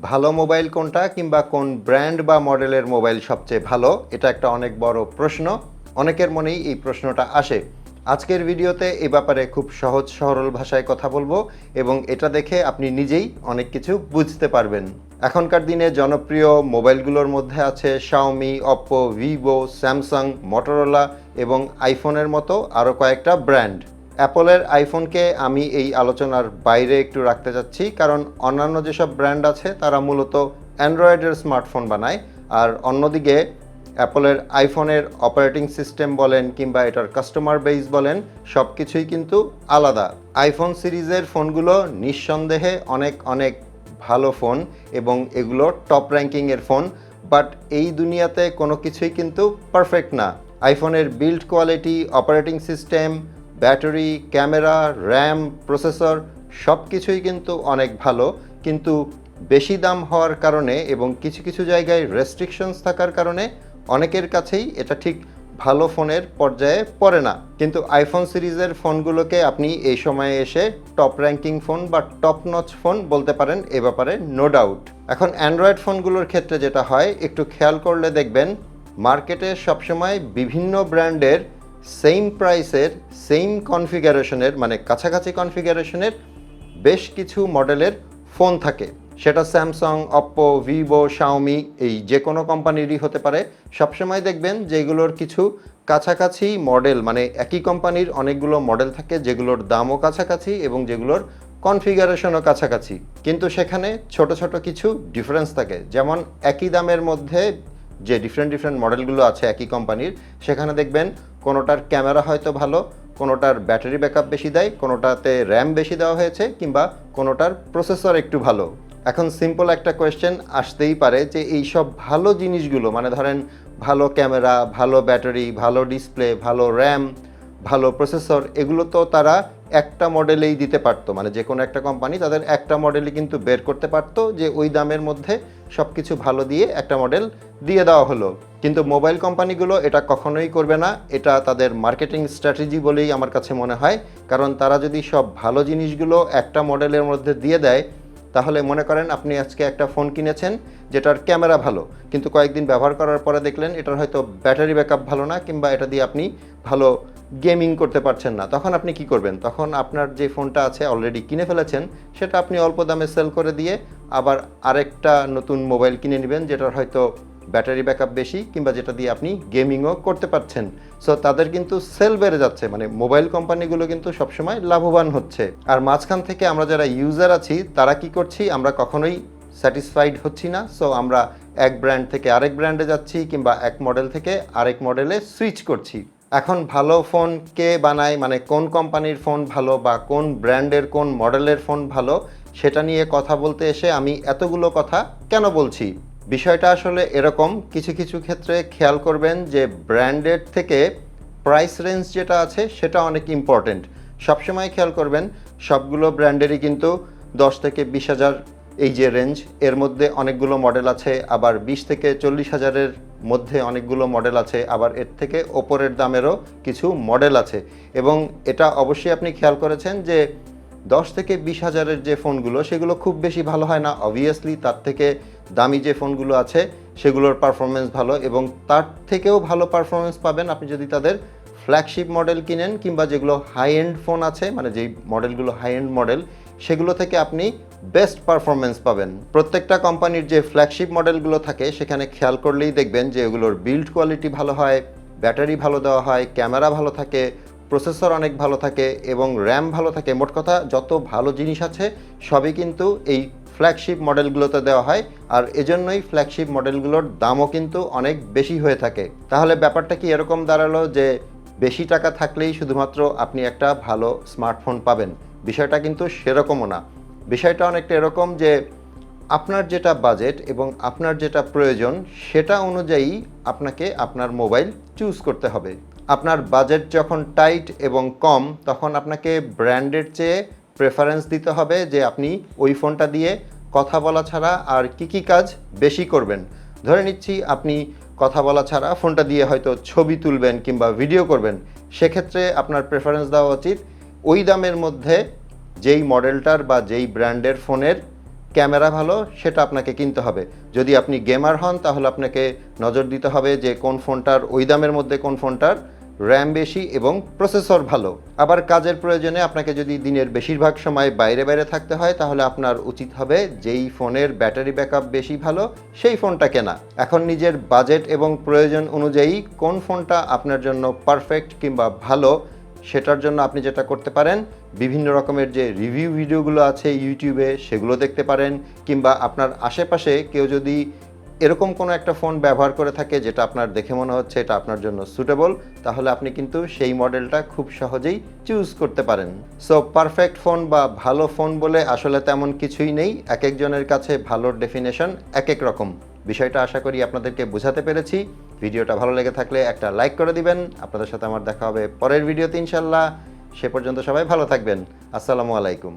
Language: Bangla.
ভালো মোবাইল কোনটা কিংবা কোন ব্র্যান্ড বা মডেলের মোবাইল সবচেয়ে ভালো? এটা একটা অনেক বড় প্রশ্ন। অনেকের মনেই এই প্রশ্নটা আসে। আজকের ভিডিওতে এ ব্যাপারে খুব সহজ সরল ভাষায় কথা বলব এবং এটা দেখে আপনি নিজেই অনেক কিছু বুঝতে পারবেন। এখনকার দিনে জনপ্রিয় মোবাইলগুলোর মধ্যে আছে Xiaomi Oppo Vivo Samsung Motorola এবং আইফোনের মতো আরও কয়েকটা ব্র্যান্ড। অ্যাপলের আইফোনকে আমি এই আলোচনার বাইরে একটু রাখতে চাচ্ছি কারণ অন্যান্য যেসব ব্র্যান্ড আছে তারা মূলত অ্যান্ড্রয়েডের স্মার্টফোন বানায়, আর অন্যদিকে অ্যাপলের আইফোনের অপারেটিং সিস্টেম বলেন কিংবা এটার কাস্টমার বেস বলেন সব কিছুই কিন্তু আলাদা। আইফোন সিরিজের ফোনগুলো নিঃসন্দেহে অনেক অনেক ভালো ফোন এবং এগুলো টপ র্যাঙ্কিংয়ের ফোন, বাট এই দুনিয়াতে কোনো কিছুই কিন্তু পারফেক্ট না। আইফোনের build quality, operating system battery, camera, RAM, processor সব কিছুই কিন্তু অনেক ভালো। কিন্তু বেশি দাম হওয়ার কারণে এবং কিছু কিছু জায়গায় রেস্ট্রিকশনস থাকার কারণে অনেকের কাছেই এটা ঠিক ভালো ফোনের পর্যায়ে পড়ে না। কিন্তু আইফোন সিরিজের ফোনগুলোকে আপনি এই সময়ে এসে টপ র্যাঙ্কিং ফোন বা টপ নচ ফোন বলতে পারেন, এ ব্যাপারে নো ডাউট এখন অ্যান্ড্রয়েড ফোনগুলোর ক্ষেত্রে যেটা হয়, একটু খেয়াল করলে দেখবেন মার্কেটে সবসময় বিভিন্ন ব্র্যান্ডের সেম প্রাইসের সেম কনফিগারেশনের মানে কাছাকাছি কনফিগারেশনের বেশ কিছু মডেলের ফোন থাকে। সেটা স্যামসাং অপ্পো ভিভো শাওমি এই যে কোনো কোম্পানিরই হতে পারে। সবসময় দেখবেন যেগুলোর কিছু কাছাকাছি মডেল মানে একই কোম্পানির অনেকগুলো মডেল থাকে, যেগুলোর দামও কাছাকাছি এবং যেগুলোর কনফিগারেশনও কাছাকাছি। কিন্তু সেখানে ছোট ছোট কিছু ডিফারেন্স থাকে। যেমন একই দামের মধ্যে যে ডিফারেন্ট ডিফারেন্ট মডেলগুলো আছে একই কোম্পানির সেখানে দেখবেন কোনোটার ক্যামেরা হয়তো ভালো, কোনোটার ব্যাটারি ব্যাকআপ বেশি দেয়, কোনোটাতে র্যাম বেশি দেওয়া হয়েছে কিংবা কোনোটার প্রসেসর একটু ভালো। এখন সিম্পল একটা কোয়েশ্চেন আসতেই পারে যে এই সব ভালো জিনিসগুলো মানে ধরেন ভালো ক্যামেরা, ভালো ব্যাটারি, ভালো ডিসপ্লে ভালো র্যাম, ভালো প্রসেসর এগুলো তো তারা একটা মডেলেই দিতে পারতো। মানে যে কোনো একটা কোম্পানি তাদের একটা মডেলই কিন্তু বের করতে পারতো যে ওই দামের মধ্যে সব কিছু ভালো দিয়ে একটা মডেল দিয়ে দেওয়া হলো। কিন্তু মোবাইল কোম্পানিগুলো এটা কখনোই করবে না। এটা তাদের মার্কেটিং স্ট্র্যাটেজি বলেই আমার কাছে মনে হয়। কারণ তারা যদি সব ভালো জিনিসগুলো একটা মডেলের মধ্যে দিয়ে দেয়, তাহলে মনে করেন আপনি আজকে একটা ফোন কিনেছেন যেটার ক্যামেরা ভালো। কিন্তু কয়েকদিন ব্যবহার করার পরে দেখলেন এটার হয়তো ব্যাটারি ব্যাকআপ ভালো না, কিংবা এটা দিয়ে আপনি ভালো গেমিং করতে পারছেন না। তখন আপনি কি করবেন? তখন আপনার যে ফোনটা আছে অলরেডি কিনে ফেলেছেন, সেটা আপনি অল্প দামে সেল করে দিয়ে আবার আরেকটা নতুন মোবাইল কিনে নেবেন, যেটার হয়তো ব্যাটারি ব্যাকআপ বেশি, কিংবা যেটা দিয়ে আপনি গেমিংও করতে পারছেন। সো তাদের কিন্তু সেল বেড়ে যাচ্ছে মানে মোবাইল কোম্পানিগুলো কিন্তু সবসময় লাভবান হচ্ছে। আর মাঝখান থেকে আমরা যারা ইউজার আছি, তারা কি করছি? আমরা কখনোই স্যাটিসফাইড হচ্ছি না। সো আমরা এক ব্র্যান্ড থেকে আরেক ব্র্যান্ডে যাচ্ছি, কিংবা এক মডেল থেকে আরেক মডেলে সুইচ করছি। এখন ভালো ফোন কে বানায়? মানে কোন কোম্পানির ফোন ভালো বা কোন ব্র্যান্ডের, কোন মডেলের ফোন ভালো? সেটা নিয়ে কথা বলতে এসে আমি এতগুলো কথা কেন বলছি? বিষয়টা আসলে এরকম, কিছু কিছু ক্ষেত্রে খেয়াল করবেন যে ব্র্যান্ডের থেকে প্রাইস রেঞ্জ যেটা আছে সেটা অনেক ইম্পর্টেন্ট সবসময় খেয়াল করবেন, সবগুলো ব্র্যান্ডেরই কিন্তু দশ থেকে বিশ হাজার এই যে রেঞ্জ এর মধ্যে অনেকগুলো মডেল আছে, আবার বিশ থেকে চল্লিশ হাজারের মধ্যে অনেকগুলো মডেল আছে, আবার এর থেকে ওপরের দামেরও কিছু মডেল আছে। এবং এটা অবশ্যই আপনি খেয়াল করেছেন যে দশ থেকে বিশ হাজারের যে ফোনগুলো, সেগুলো খুব বেশি ভালো হয় না। অবভিয়াসলি তার থেকে দামি যে ফোনগুলো আছে, সেগুলোর পারফরমেন্স ভালো এবং তার থেকেও ভালো পারফরমেন্স পাবেন আপনি যদি তাদের ফ্ল্যাগশিপ মডেল কিনেন কিংবা যেগুলো হাই এন্ড ফোন আছে মানে যেই মডেলগুলো হাই এন্ড মডেল সেগুলো থেকে আপনি বেস্ট পারফরমেন্স পাবেন। প্রত্যেকটা কোম্পানির যে ফ্ল্যাগশিপ মডেলগুলো থাকে, সেখানে খেয়াল করলেই দেখবেন যে এগুলোর বিল্ড কোয়ালিটি ভালো হয় ব্যাটারি ভালো দেওয়া হয় ক্যামেরা ভালো থাকে প্রসেসর অনেক ভালো থাকে এবং র্যাম ভালো থাকে। মোট কথা, যত ভালো জিনিস আছে, সবই কিন্তু এই ফ্ল্যাগশিপ মডেলগুলোতে দেওয়া হয় আর এজন্যই ফ্ল্যাগশিপ মডেলগুলোর দামও কিন্তু অনেক বেশি হয়ে থাকে। তাহলে ব্যাপারটা কি এরকম দাঁড়াল যে বেশি টাকা থাকলেই শুধুমাত্র আপনি একটা ভালো স্মার্টফোন পাবেন? বিষয়টা কিন্তু সেরকমও না। বিষয়টা অনেকটা এরকম যে, আপনার যেটা বাজেট এবং আপনার যেটা প্রয়োজন, সেটা অনুযায়ী আপনাকে আপনার মোবাইল চুজ করতে হবে। আপনার বাজেট যখন টাইট এবং কম, তখন আপনাকে ব্র্যান্ডের চেয়ে প্রেফারেন্স দিতে হবে যে, আপনি ওই ফোনটা দিয়ে কথা বলা ছাড়া আর কি কি কাজ বেশি করবেন। ধরে নিচ্ছি আপনি কথা বলা ছাড়া ফোনটা দিয়ে হয়তো ছবি তুলবেন কিংবা ভিডিও করবেন, সেক্ষেত্রে আপনার প্রেফারেন্স দেওয়া উচিত ওই দামের মধ্যে যেই মডেলটার বা যেই ব্র্যান্ডের ফোনের ক্যামেরা ভালো, সেটা আপনাকে কিনতে হবে। যদি আপনি গেমার হন, তাহলে আপনাকে নজর দিতে হবে যে কোন ফোনটার, ওই দামের মধ্যে কোন ফোনটার র্যাম বেশি এবং প্রসেসর ভালো। আবার কাজের প্রয়োজনে আপনাকে যদি দিনের বেশিরভাগ সময় বাইরে বাইরে থাকতে হয়, তাহলে আপনার উচিত হবে যেই ফোনের ব্যাটারি ব্যাকআপ বেশি ভালো, সেই ফোনটা কেনা। এখন নিজের বাজেট এবং প্রয়োজন অনুযায়ী কোন ফোনটা আপনার জন্য পারফেক্ট কিংবা ভালো সেটার জন্য আপনি যেটা করতে পারেন, বিভিন্ন রকমের যে রিভিউ ভিডিওগুলো আছে ইউটিউবে সেগুলো দেখতে পারেন, কিংবা আপনার আশেপাশে কেউ যদি এরকম কোনো একটা ফোন ব্যবহার করে থাকে যেটা আপনার দেখে মনে হচ্ছে এটা আপনার জন্য সুটেবল তাহলে আপনি কিন্তু সেই মডেলটা খুব সহজেই চুজ করতে পারেন। সো পারফেক্ট ফোন বা ভালো ফোন বলে আসলে তেমন কিছুই নেই। এক একজনের কাছে ভালোর ডেফিনেশন এক এক রকম। বিষয়টা আশা করি আপনাদেরকে বোঝাতে পেরেছি। ভিডিওটা ভালো লেগে থাকলে একটা লাইক করে দিবেন। আপনাদের সাথে আমার দেখা হবে পরের ভিডিওতে ইনশাল্লাহ। সে পর্যন্ত সবাই ভালো থাকবেন। আসসালামু আলাইকুম।